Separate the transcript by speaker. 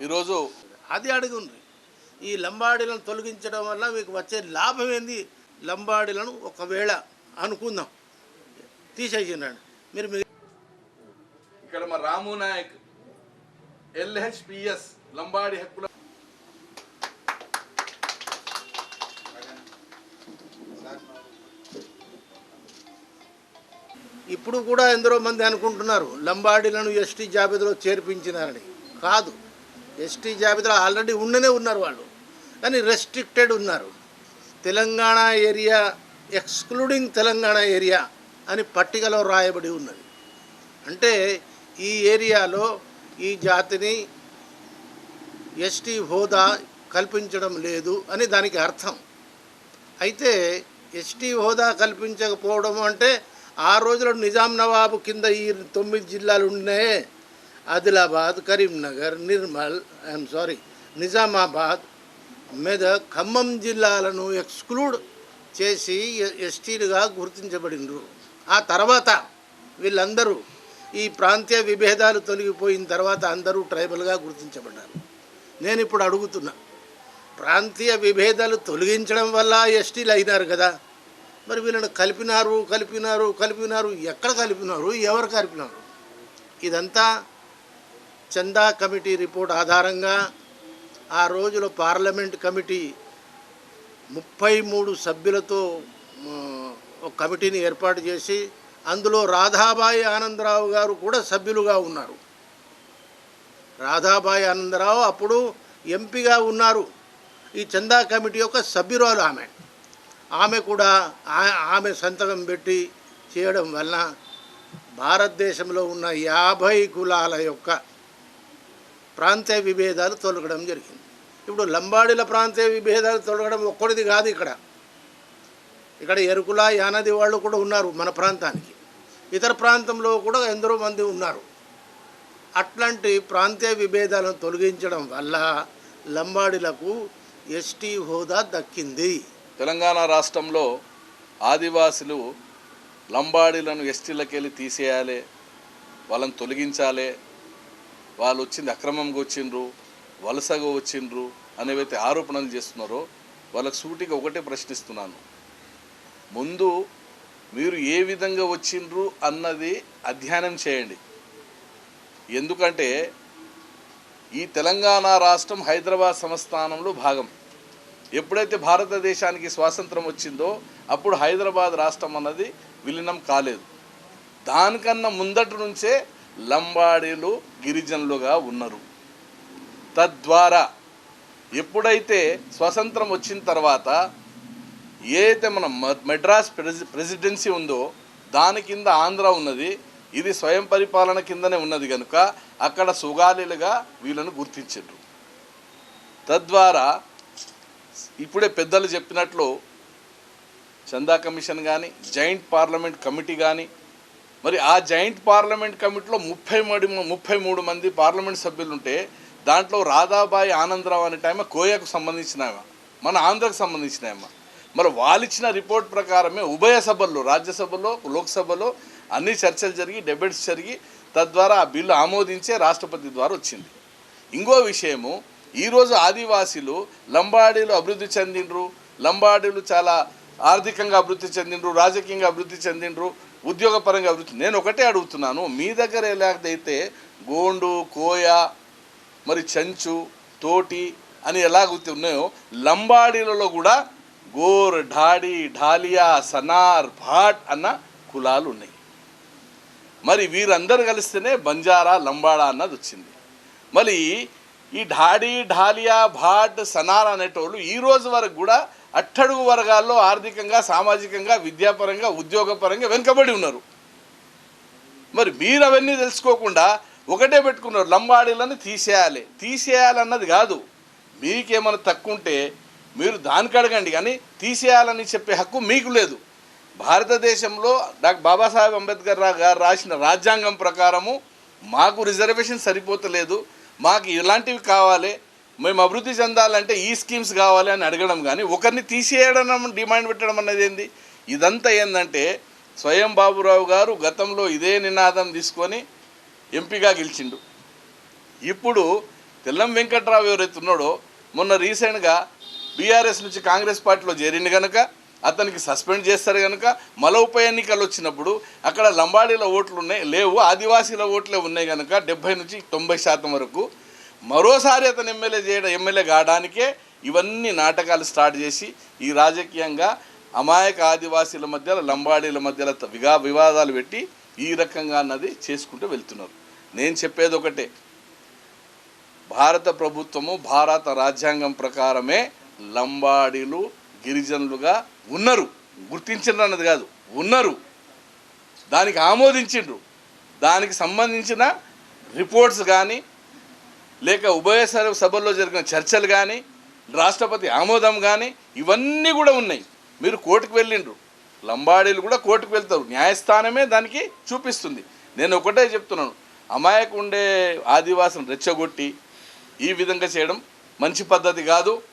Speaker 1: ఈరోజు
Speaker 2: అది అడుగుండ్రి ఈ లంబాడీలను తొలగించడం వల్ల మీకు వచ్చే లాభం ఏంది? లంబాడీలను ఒకవేళ అనుకుందాం. తీసేసినాడు మీరు
Speaker 1: ఇక్కడ మా రాము నాయక్ ఎల్హెచ్పిఎస్ లంబాడి హక్కుల
Speaker 2: ఇప్పుడు కూడా ఎందరో మంది అనుకుంటున్నారు లంబాడీలను ఎస్టీ జాబితాలో చేర్పించినారని. కాదు. ఎస్టీ జాబితాలో ఆల్రెడీ ఉండనే ఉన్నారు వాళ్ళు. కానీ రెస్ట్రిక్టెడ్ ఉన్నారు. Telangana area excluding Telangana area అని పట్టికలో రాయబడి ఉన్నది. అంటే ఈ ఏరియాలో ఈ జాతిని ఎస్టీ హోదా కల్పించడం లేదు అని దానికి అర్థం. అయితే ఎస్టీ హోదా కల్పించకపోవడం అంటే ఆ రోజులో నిజాం నవాబు కింద ఈ తొమ్మిది జిల్లాలు ఉన్నాయి. ఆదిలాబాద్ కరీంనగర్ నిర్మల్ ఐఎమ్ సారీ నిజామాబాద్ మెదక్ ఖమ్మం జిల్లాలను ఎక్స్క్లూడ్ చేసి ఎస్టీలుగా గుర్తించబడినరు. ఆ తర్వాత వీళ్ళందరూ ఈ ప్రాంతీయ విభేదాలు తొలగిపోయిన తర్వాత అందరూ ట్రైబల్గా గుర్తించబడ్డారు. నేను ఇప్పుడు అడుగుతున్నా ప్రాంతీయ విభేదాలు తొలగించడం వల్ల ఎస్టీలు అయినారు కదా? మరి వీళ్ళని కలిపినారు కలిపినారు కలిపినారు ఎక్కడ కలిపినారు ఎవరు కలిపినారు? ఇదంతా చందా కమిటీ రిపోర్ట్ ఆధారంగా ఆ రోజులో పార్లమెంట్ కమిటీ ముప్పై మూడు సభ్యులతో ఒక కమిటీని ఏర్పాటు చేసి అందులో రాధాబాయి ఆనందరావు గారు కూడా సభ్యులుగా ఉన్నారు. రాధాబాయి ఆనందరావు అప్పుడు ఎంపీగా ఉన్నారు. ఈ చందా కమిటీ యొక్క సభ్యురాలు ఆమె. ఆమె కూడా ఆమె సంతకం పెట్టి చేయడం వలన భారతదేశంలో ఉన్న యాభై కులాల యొక్క ప్రాంతీయ విభేదాలు తొలగడం జరిగింది. ఇప్పుడు లంబాడీల ప్రాంతీయ విభేదాలు తొలగడం ఒక్కడిది కాదు ఇక్కడ. ఇక్కడ ఎరుకుల యానది వాళ్ళు కూడా ఉన్నారు మన ప్రాంతానికి. ఇతర ప్రాంతంలో కూడా ఎందరో మంది ఉన్నారు. అట్లాంటి ప్రాంతీయ విభేదాలను తొలగించడం వల్ల లంబాడీలకు ఎస్టీ హోదా దక్కింది.
Speaker 1: తెలంగాణ రాష్ట్రంలో ఆదివాసులు లంబాడీలను ఎస్టీలకెళ్ళి తీసేయాలి వాళ్ళని తొలగించాలి వాళ్ళు వచ్చింది అక్రమంగా వచ్చిండ్రు వలసగా వచ్చిండ్రు అనేవైతే ఆరోపణలు చేస్తున్నారో వాళ్ళకు సూటిగా ఒకటే ప్రశ్నిస్తున్నాను. ముందు మీరు ఏ విధంగా వచ్చిండ్రు అన్నది అధ్యయనం చేయండి. ఎందుకంటే ఈ తెలంగాణ రాష్ట్రం హైదరాబాద్ సంస్థానంలో భాగం. ఎప్పుడైతే భారతదేశానికి స్వాతంత్రం వచ్చిందో అప్పుడు హైదరాబాద్ రాష్ట్రం అన్నది విలీనం కాలేదు. దానికన్నా ముందటి నుంచే లంబాడీలు గిరిజనులుగా ఉన్నారు. తద్వారా ఎప్పుడైతే స్వతంత్రం వచ్చిన తర్వాత ఏదైతే మన మెడ్రాస్ ప్రెసి ప్రెసిడెన్సీ ఉందో దాని కింద ఆంధ్ర ఉన్నది. ఇది స్వయం పరిపాలన కిందనే ఉన్నది కనుక అక్కడ సుగాలీలుగా వీళ్ళను గుర్తించారు తద్వారా ఇప్పుడే పెద్దలు చెప్పినట్లు చందా కమిషన్ కానీ జాయింట్ పార్లమెంట్ కమిటీ కానీ మరి ఆ జాయింట్ పార్లమెంట్ కమిటీలో ముప్పై మూడు ముప్పై మూడు మంది పార్లమెంట్ సభ్యులు ఉంటే దాంట్లో రాధాబాయి ఆనందరావు అనే టైమ కోయకు సంబంధించిన మన ఆంధ్రకు సంబంధించిన మరి వాళ్ళిచ్చిన రిపోర్ట్ ప్రకారమే ఉభయ సభల్లో రాజ్యసభలో లోక్సభలో అన్ని చర్చలు జరిగి డెబేట్స్ జరిగి తద్వారా ఆ బిల్లు ఆమోదించే రాష్ట్రపతి ద్వారా వచ్చింది. ఇంకో విషయము ఈరోజు ఆదివాసీలు లంబాడీలు అభివృద్ధి చెందిండ్రు లంబాడీలు చాలా ఆర్థికంగా అభివృద్ధి చెందిండ్రు రాజకీయంగా అభివృద్ధి చెందిండ్రు ఉద్యోగపరంగా అభివృద్ధి. నేను ఒకటే అడుగుతున్నాను. మీ దగ్గర ఎలాగైతే గోండు కోయ మరి చెంచు తోటి అని ఎలాగైతే ఉన్నాయో లంబాడీలలో కూడా గోర్ ఢాడి ఢాలియా సనార్ భాట్ అన్న కులాలు ఉన్నాయి. మరి వీరందరూ కలిస్తేనే బంజారా లంబాడా అన్నది వచ్చింది. మరి ఈ ఢాడి ఢాలియా భాట్ సనార్ అనేటోళ్ళు ఈ రోజు వరకు కూడా అట్టడుగు వర్గాల్లో ఆర్థికంగా సామాజికంగా విద్యాపరంగా ఉద్యోగపరంగా వెనుకబడి ఉన్నారు. మరి మీరు అవన్నీ తెలుసుకోకుండా ఒకటే పెట్టుకున్నారు లంబాడీలను తీసేయాలి. తీసేయాలన్నది కాదు. మీకేమైనా తక్కువ ఉంటే మీరు దానికి అడగండి కానీ తీసేయాలని చెప్పే హక్కు మీకు లేదు. భారతదేశంలో డాక్టర్ బాబాసాహెబ్ అంబేద్కర్ రావు గారు రాసిన రాజ్యాంగం ప్రకారము మాకు రిజర్వేషన్ సరిపోతలేదు. మాకు ఇలాంటివి కావాలి. మేము అభివృద్ధి చెందాలంటే ఈ స్కీమ్స్ కావాలి అని అడగడం కానీ ఒకరిని తీసేయడం డిమాండ్ పెట్టడం అనేది ఏంది? ఇదంతా ఏంటంటే స్వయం బాబురావు గారు గతంలో ఇదే నినాదం తీసుకొని ఎంపీగా గెలిచిండు. ఇప్పుడు తెల్లం వెంకట్రావు ఎవరైతే ఉన్నాడో మొన్న రీసెంట్గా బీఆర్ఎస్ నుంచి కాంగ్రెస్ పార్టీలో చేరింది కనుక అతనికి సస్పెండ్ చేస్తారు కనుక మల ఉప ఎన్నికలు వచ్చినప్పుడు అక్కడ లంబాడీల ఓట్లు ఉన్నాయి లేవు ఆదివాసీల ఓట్లే ఉన్నాయి కనుక డెబ్బై నుంచి తొంభై శాతం వరకు మరోసారి అతను ఎమ్మెల్యే చేయడం ఎమ్మెల్యే కావడానికే ఇవన్నీ నాటకాలు స్టార్ట్ చేసి ఈ రాజకీయంగా అమాయక ఆదివాసీల మధ్యలో లంబాడీల మధ్యలో విగా వివాదాలు పెట్టి ఈ రకంగా అన్నది చేసుకుంటూ వెళ్తున్నారు. నేను చెప్పేది ఒకటే. భారత ప్రభుత్వము భారత రాజ్యాంగం ప్రకారమే లంబాడీలు గిరిజనులుగా ఉన్నారు. గుర్తించండి అన్నది కాదు ఉన్నారు. దానికి ఆమోదించిండ్రు. దానికి సంబంధించిన రిపోర్ట్స్ కానీ లేక ఉభయ సభల్లో జరిగిన చర్చలు కానీ రాష్ట్రపతి ఆమోదం కానీ ఇవన్నీ కూడా ఉన్నాయి. మీరు కోర్టుకు వెళ్ళిండ్రు. లంబాడీలు కూడా కోర్టుకు వెళ్తారు. న్యాయస్థానమే దానికి చూపిస్తుంది. నేను ఒకటే చెప్తున్నాను. అమాయకు ఉండే ఆదివాసం రెచ్చగొట్టి ఈ విధంగా చేయడం మంచి పద్ధతి కాదు.